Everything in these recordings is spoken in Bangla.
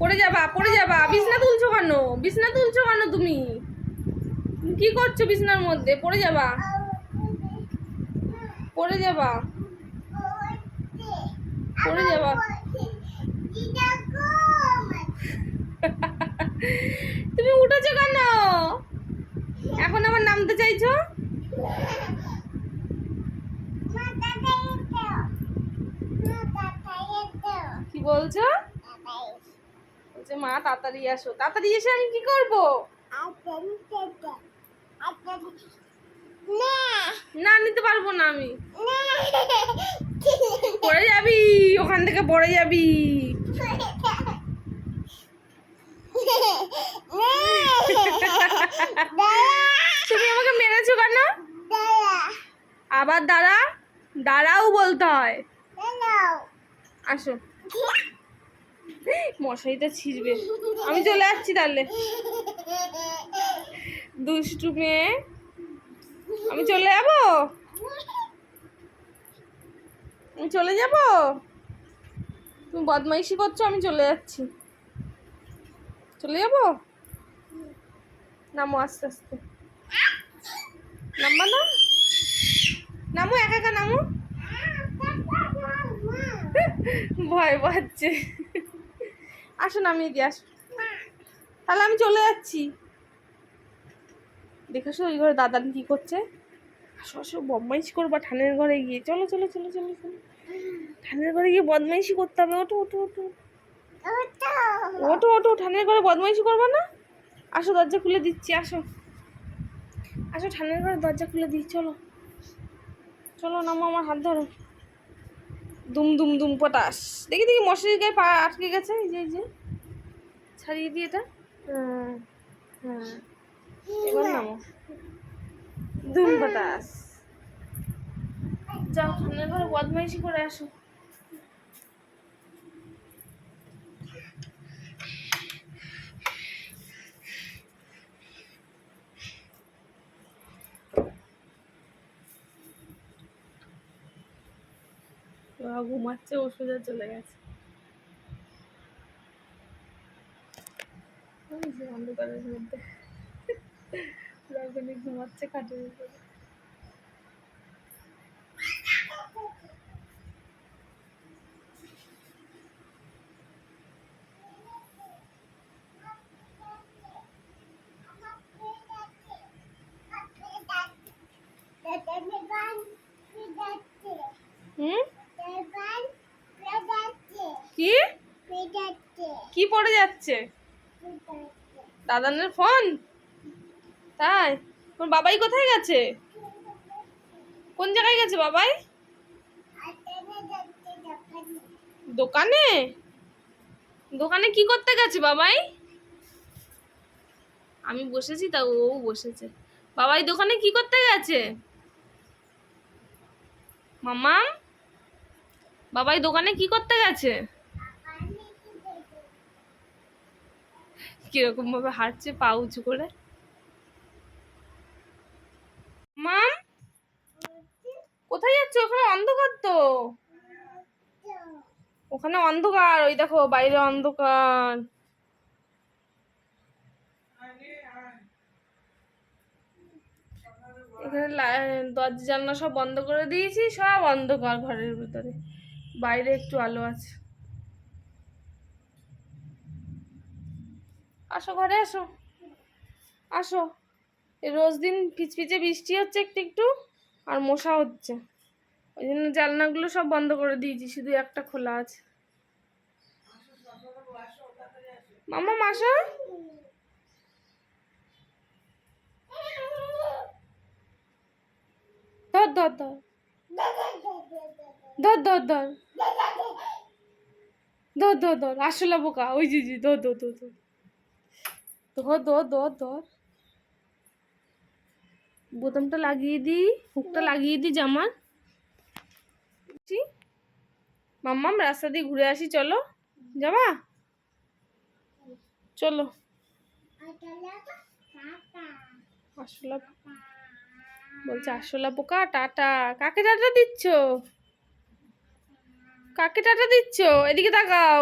পড়ে যাবা পড়ে যাবা। বিছনা তুলছো কেন? বিছনা তুলছো কেন তুমি? কি করছ বিছনার মধ্যে? পড়ে যাবা। পড়ে যাবা। পড়ে যাবা। তুমি উঠেছো কেন? এখন আবার নামতে চাইছো কি বলছো বলছে মা তাড়াতাড়ি আসো। তাড়াতাড়ি এসে আমি কি করব? না নিতে পারব না আমি। পড়ে যাবি ওখান থেকে পড়ে যাবি। তুমি আমাকে মেরেছো কেন? আবার দাঁড়া। দাঁড়াও বলতে হয়। আসো। মশারিটা ছিঁড়বে। আমি চলে যাচ্ছি তাহলে। দুষ্টু মেয়ে, আমি চলে যাব? আমি চলে যাব? তুমি বদমাইশি করছ, আমি চলে যাচ্ছি। চলে যাব? নামো আস্তে আস্তে। নামবা না নামো, একা একা নামো। ভয় পাচ্ছে। আসো নামিয়ে দিয়ে আসো। তাহলে আমি চলে যাচ্ছি। দেখেছ ওই ঘরে দাদা কি করছে? আসো আসো, বদমাইশ করবা, ঠানের ঘরে গিয়ে। চলো চলো চলো চলো চলো। ঠানের ঘরে গিয়ে বদমাইশি করতে হবে। ওঠো ওঠো ওঠো। ওঠো ওঠো, ঠানের ঘরে বদমাইশি করবে না? আসো, দরজা খুলে দিচ্ছি, আসো। আসো, ঠানের ঘরে দরজা খুলে দিই, চলো। চলো, নামো, আমার হাত ধরো। দুম দুম দুম পটাস দেখি দেখি, মশারির গায়ে পা আটকে গেছে, এই যে এই যে। ছাড়িয়ে দিয়ে এটা। হ্যাঁ এবার নামো। দুম পটাস যাও ঠান্ডার ঘরে বদমাইশি করে আসো। বাবা ঘুমাচ্ছে ওষুধে চলে গেছে। অন্ধকারের মধ্যে। ঘুমাচ্ছে খাটের উপরে হুম কি কি পড়ে যাচ্ছে। দাদানের ফোন? তাই? তোর বাবাই কোথায় গেছে? কোন জায়গায় গেছে বাবাই? দোকানে? দোকানে কি করতে গেছে বাবাই? আমি বসেছি তা ও বসেছে। বাবাই দোকানে কি করতে গেছে? মামা বাবাই দোকানে কি করতে গেছে? কীরকম ভাবে হাঁটছে পা উঁচু করে? মাম, কোথায় যাচ্ছে? ওখানে অন্ধকার তো। ওখানে অন্ধকার, ওই দেখো বাইরে অন্ধকার। এখানে দরজা জানলা সব বন্ধ করে দিয়েছি, সব অন্ধকার ঘরের ভিতরে। বাইরে একটু আলো আছে। আসো ঘরে আসো। আসো। রোজ দিন পিচপিচে বৃষ্টি হচ্ছে একটু একটু, আর মশা হচ্ছে। ওই জন্য জানলাগুলো সব বন্ধ করে দিয়েছি, শুধু একটা খোলা আছে। মামা, মাসা? ধর ধর ধর। ধর ধর ধর। ধর ধর ধর। আসলে বোকা, ওই জি জি ধর ধর ধর ধর। ধর ধর ধর ধর। বোতামটা লাগিয়ে দিই, হুকটা লাগিয়ে দিই জামার। মাম্মাম, রাস্তা দিয়ে ঘুরে আসি, চলো। যাবা? চলো। আসলা বলছে আসলা পোকা, টাটা। কাকে টাটা দিচ্ছ? কাকে টাটা দিচ্ছ? এদিকে তাকাও।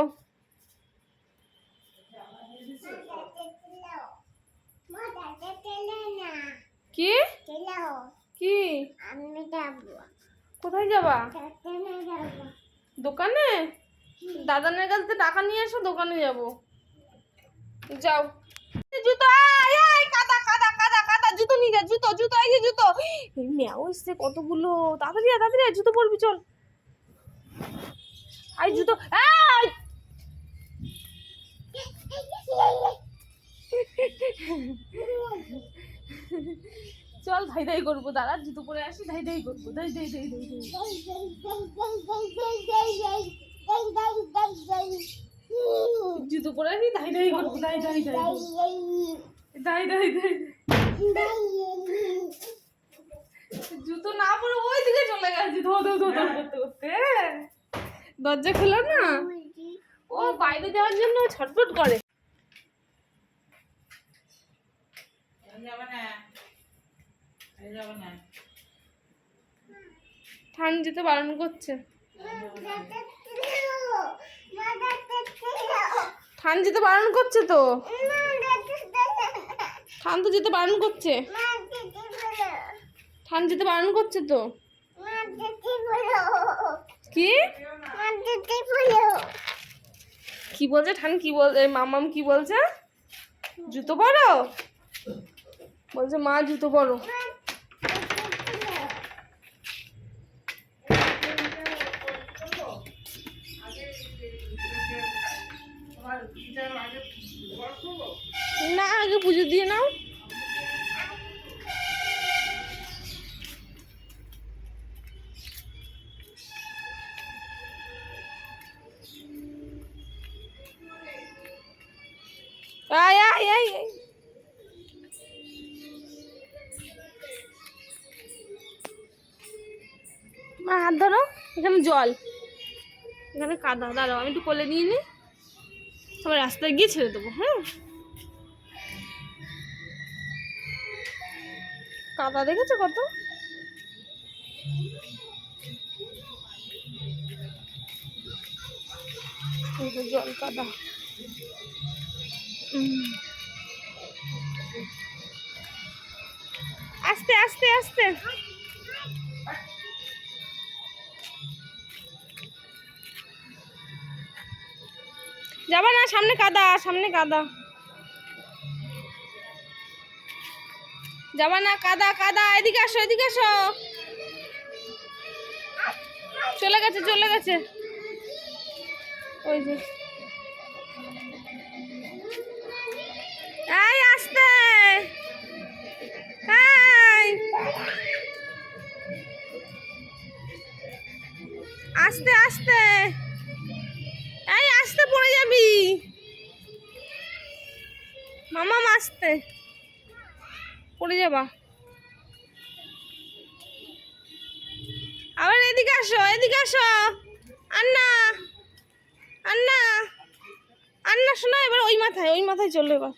কি? কি? আমি যাব। কোথায় যাবা? দোকানে দাদানের কাছ টাকা নিয়ে এসো দোকানে যাব। যাও। জুতো আয় আয় কাদা কাদা কাদা কাদা জুতো নিয়ে যা জুতো জুতো এই যে জুতো। এই মেয়াও এসছে কতগুলো? তাড়াতাড়ি তাড়াতাড়ি জুতো পরবি চল। আই জুতো আয়! চল ধাই ধাই করব দাঁড়া জুতো পরে আসি ধাই ধাই করব ধাই ধাই ধাই জুতো পরে আসি ধাই ধাই করব ধাই ধাই ধাই ধাই ধাই ধাই জুতো না পরে ওই দিকে চলে গেছে ধো ধো ধো ধো করতে করতে দরজা খোলা না ও বাইরে যাওয়ার জন্য ছটফট করে ঠান্ডা যেতে বারণ করছে। ঠান্ডা যেতে বারণ করছে তো? ঠান্ডা যেতে বারণ করছে। ঠান্ডা যেতে বারণ করছে তো? কি? কি বলছে? ঠান কি বল মামাম কি বলছে? জুতো পরো? বলছে মা জুতো পরো। না আগে পুজো দিয়ে নাও। হাত ধরো, এখানে জল। এখানে কাদা, দাঁড়াও, আমি একটু কোলে নিয়ে নিই। আবার রাস্তায় গিয়ে ছেড়ে দেবো হ্যাঁ? কাদা দেখেছ কত? জল কাদা। আস্তে আস্তে আস্তে। যাবা না, সামনে কাদা সামনে কাদা। যাবা না, কাদা কাদা, এদিকে আসো এদিকে আসো। চলে গেছে চলে গেছে। ওই যে। এই, আসতে। আস্তে। মামা আসতে পড়ে যাবা। আবার এদিকে আসো এদিকে আসো। আন্না আন্না আন্না, শোনা এবার ওই মাথায় ওই মাথায় চলল এবার।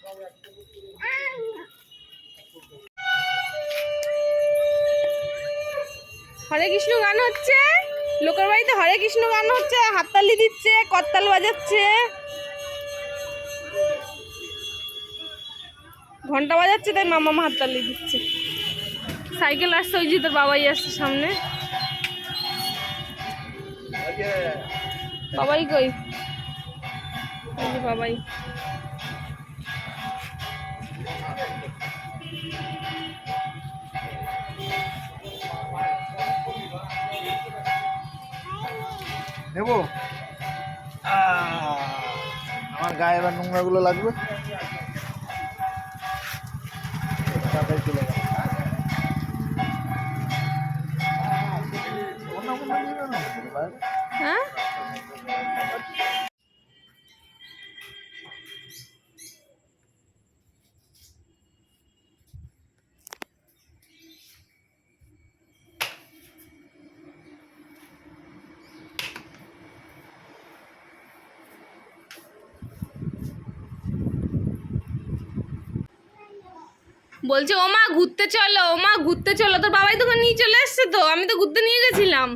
হরে কৃষ্ণ গান হচ্ছে। লোকের বাড়িতে হরে কৃষ্ণ গান হচ্ছে, হাততালি দিচ্ছে, করতাল বাজাচ্ছে। ঘণ্টা বাজাচ্ছে, তাই মামা হাততালি দিচ্ছে। সাইকেল আসছে, ওই যে তোর বাবাই আসছে সামনে। বাবাই কই? বাবাই। নেব? আমার গায়ে এবার নোংরাগুলো লাগবে। বলছে ও মা ঘুরতে চলো ও মা ঘুরতে চলো। তোর বাবাই তোকে নিয়ে চলে এসছে তো? আমি তো ঘুরতে নিয়ে গেছিলাম।